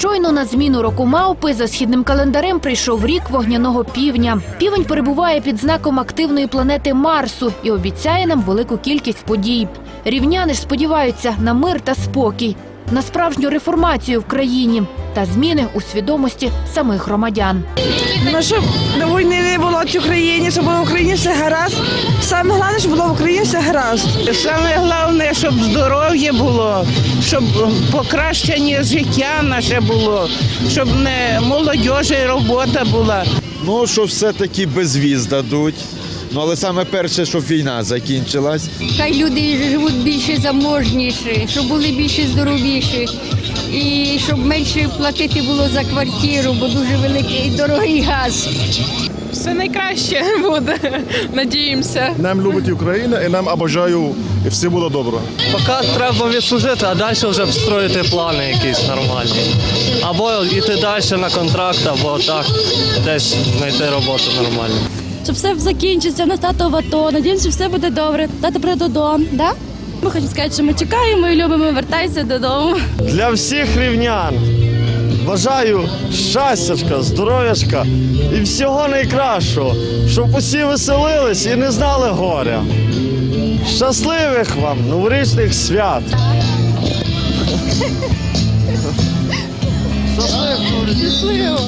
Щойно на зміну року мавпи за східним календарем прийшов рік вогняного півня. Півень перебуває під знаком активної планети Марсу і обіцяє нам велику кількість подій. Рівняни ж сподіваються на мир та спокій, на справжню реформацію в країні та зміни у свідомості самих громадян. Щоб війни не було цій країні, щоб було в Україні все гаразд. Саме головне, щоб було в Україні все гаразд. Саме головне, щоб здоров'я було, щоб покращення життя наше було, щоб не молодіжі робота була. Ну, що все-таки безвіз дадуть. Ну, але саме перше, щоб війна закінчилась. Хай люди живуть більше заможніші, щоб були більше здоровіші. І щоб менше платити було за квартиру, бо дуже великий і дорогий газ. Все найкраще буде. Надіємося. Нам любить Україна і нам обожаю, і все буде добре. Поки треба відслужити, а далі вже строїти плани якісь нормальні. Або йти далі на контракт, або так десь знайти роботу нормальну. щоб все закінчиться, на тато в АТО. Надіємося, що все буде добре. Тато прийде додому, да? Ми хочемо сказати, що ми чекаємо і любимо, вертайся додому. Для всіх рівнян бажаю щастячка, здоров'ячка і всього найкращого, щоб усі веселились і не знали горя. Щасливих вам новорічних свят! Щасливо!